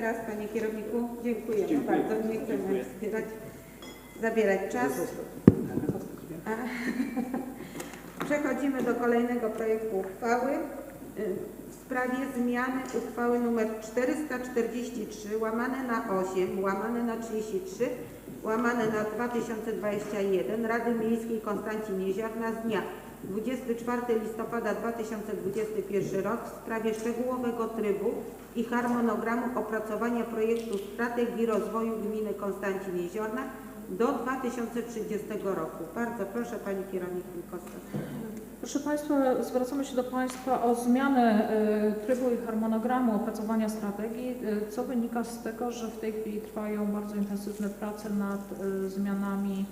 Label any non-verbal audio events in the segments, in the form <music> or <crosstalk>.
jeszcze raz Panie Kierowniku. Dziękujemy Dziękuję. bardzo. Nie chcemy Dziękuję. zbierać, zabierać czas. A, <laughs> Przechodzimy do kolejnego projektu uchwały y, w sprawie zmiany uchwały nr 443 łamane na 8 łamane na 33 łamane na 2021 Rady Miejskiej Konstancin Jeziorna z dnia 24 listopada 2021 rok w sprawie szczegółowego trybu i harmonogramu opracowania projektu strategii rozwoju gminy Konstancin Jeziorna do 2030 roku. Bardzo proszę Pani Kierownik Wilkowska. Proszę Państwa, zwracamy się do Państwa o zmianę y, trybu i harmonogramu opracowania strategii, y, co wynika z tego, że w tej chwili trwają bardzo intensywne prace nad y, zmianami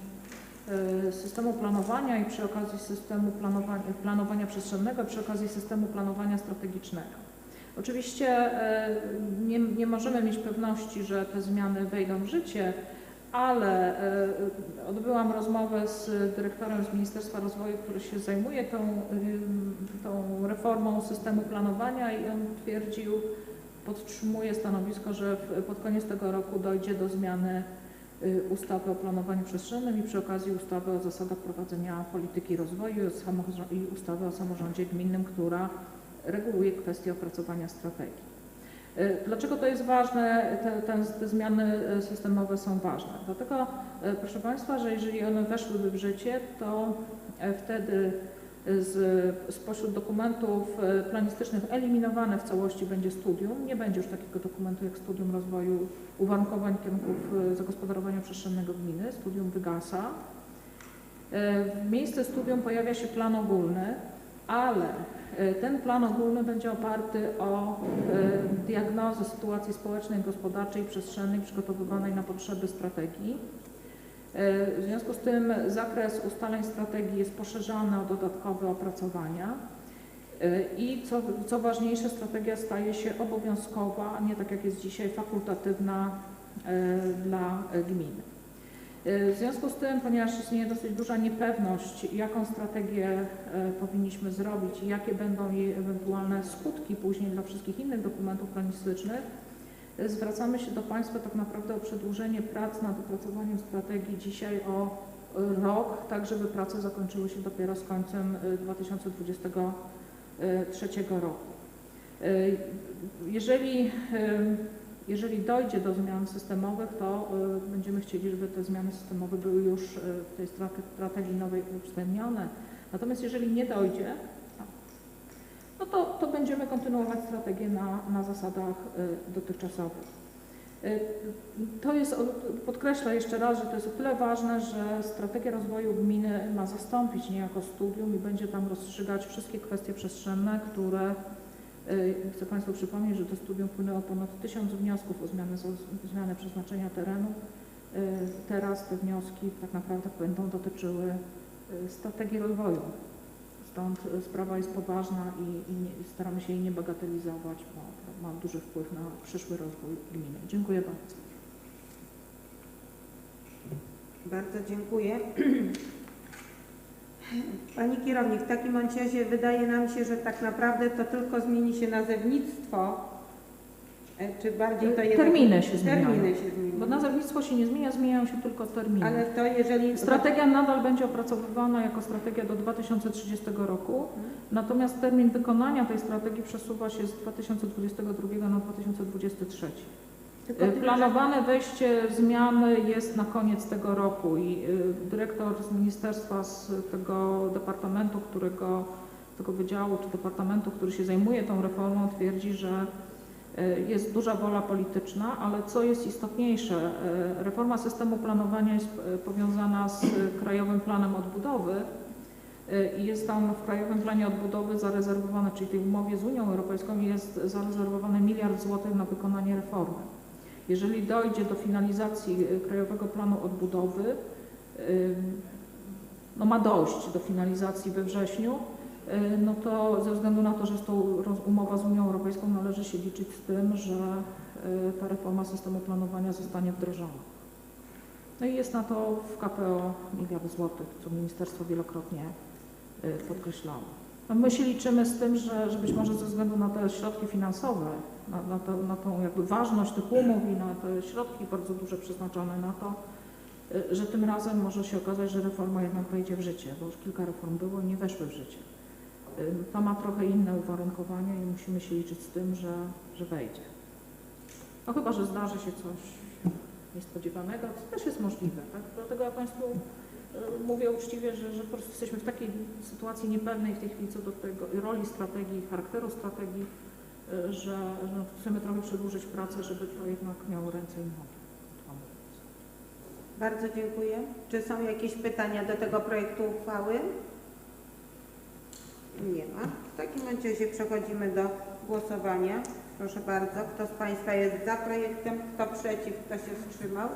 systemu planowania i przy okazji systemu planowania, planowania przestrzennego, przy okazji systemu planowania strategicznego. Oczywiście y, nie, nie możemy mieć pewności, że te zmiany wejdą w życie, ale e, odbyłam rozmowę z dyrektorem z Ministerstwa Rozwoju, który się zajmuje tą, tą reformą systemu planowania i on twierdził, podtrzymuje stanowisko, że pod koniec tego roku dojdzie do zmiany ustawy o planowaniu przestrzennym i przy okazji ustawy o zasadach prowadzenia polityki rozwoju i ustawy o samorządzie gminnym, która reguluje kwestie opracowania strategii. Y, Dlaczego to jest ważne, te, te, te zmiany y, systemowe są ważne? Dlatego, y, proszę Państwa, że jeżeli one weszłyby w życie, to wtedy z, spośród dokumentów e, planistycznych eliminowane w całości będzie studium. Nie będzie już takiego dokumentu jak studium rozwoju uwarunkowań kierunków e, zagospodarowania przestrzennego gminy. Studium wygasa. E, W miejsce studium pojawia się plan ogólny, ale ten plan ogólny będzie oparty o diagnozę sytuacji społecznej, gospodarczej, przestrzennej przygotowywanej na potrzeby strategii. E, W związku z tym zakres ustaleń strategii jest poszerzany o dodatkowe opracowania E, i co, co ważniejsze, strategia staje się obowiązkowa, a nie tak jak jest dzisiaj fakultatywna e, dla gminy. W związku z tym, ponieważ istnieje dosyć duża niepewność, jaką strategię powinniśmy zrobić i jakie będą jej ewentualne skutki później dla wszystkich innych dokumentów planistycznych, zwracamy się do Państwa tak naprawdę o przedłużenie prac nad opracowaniem strategii dzisiaj o e, rok, tak żeby prace zakończyły się dopiero z końcem e, 2023 roku. E, Jeżeli e, jeżeli dojdzie do zmian systemowych, to będziemy chcieli, żeby te zmiany systemowe były już w tej strate- strategii nowej uwzględnione. Natomiast jeżeli nie dojdzie, no to, to będziemy kontynuować strategię na, na zasadach y, dotychczasowych. Y, To jest, podkreślę jeszcze raz, że to jest o tyle ważne, że strategia rozwoju gminy ma zastąpić niejako studium i będzie tam rozstrzygać wszystkie kwestie przestrzenne, które Y, Chcę Państwu przypomnieć, że do studium wpłynęło ponad tysiąc wniosków o zmianę, zmianę przeznaczenia terenu. Teraz te wnioski tak naprawdę będą dotyczyły strategii rozwoju. Stąd sprawa jest poważna i, i nie, staramy się jej nie bagatelizować, bo ma duży wpływ na przyszły rozwój gminy. Dziękuję bardzo. Bardzo dziękuję. <clears throat> Pani kierownik, w takim bądź razie wydaje nam się, że tak naprawdę to tylko zmieni się nazewnictwo, e, czy bardziej to jednak... Terminy się zmieniają. Terminy się zmieniają. Nazewnictwo się nie zmienia, zmieniają się tylko terminy. Ale to jeżeli... Strategia nadal będzie opracowywana jako strategia do 2030 roku, natomiast termin wykonania tej strategii przesuwa się z 2022 na 2023. Tylko Y, tyle, Planowane wejście zmiany jest na koniec tego roku i y, dyrektor z ministerstwa, z tego departamentu, którego, tego wydziału czy departamentu, który się zajmuje tą reformą, twierdzi, że jest duża wola polityczna, ale co jest istotniejsze, y, reforma systemu planowania jest y, powiązana z y, Krajowym Planem Odbudowy y, i jest tam w Krajowym Planie Odbudowy zarezerwowane, czyli tej umowie z Unią Europejską jest zarezerwowany miliard złotych na wykonanie reformy. Jeżeli dojdzie do finalizacji y, Krajowego Planu Odbudowy, y, no ma dojść do finalizacji we wrześniu, y, no to ze względu na to, że jest to umowa z Unią Europejską, należy się liczyć z tym, że y, ta reforma systemu planowania zostanie wdrożona. No i jest na to w KPO miliard złotych, co ministerstwo wielokrotnie y, podkreślało. No my się liczymy z tym, że, że być może ze względu na te środki finansowe, na, na, to, na tą jakby ważność tych umów i na te środki bardzo duże przeznaczone na to, że tym razem może się okazać, że reforma jednak wejdzie w życie, bo już kilka reform było i nie weszły w życie. Y, To ma trochę inne uwarunkowania i musimy się liczyć z tym, że, że wejdzie. No chyba, że zdarzy się coś niespodziewanego, to też jest możliwe. Tak? Dlatego ja Państwu y, mówię uczciwie, że, że po prostu jesteśmy w takiej sytuacji niepewnej w tej chwili co do tego roli strategii, charakteru strategii, y, że, że chcemy trochę przedłużyć pracę, żeby to jednak miało ręce i nogi. Bardzo dziękuję. Czy są jakieś pytania do tego projektu uchwały? Takim razie przechodzimy do głosowania. Proszę bardzo, kto z Państwa jest za projektem, kto przeciw, kto się wstrzymał?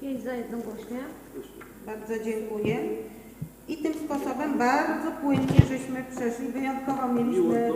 Pięć za jednogłośnie. Bardzo dziękuję. I tym sposobem bardzo płynnie żeśmy przeszli. Wyjątkowo mieliśmy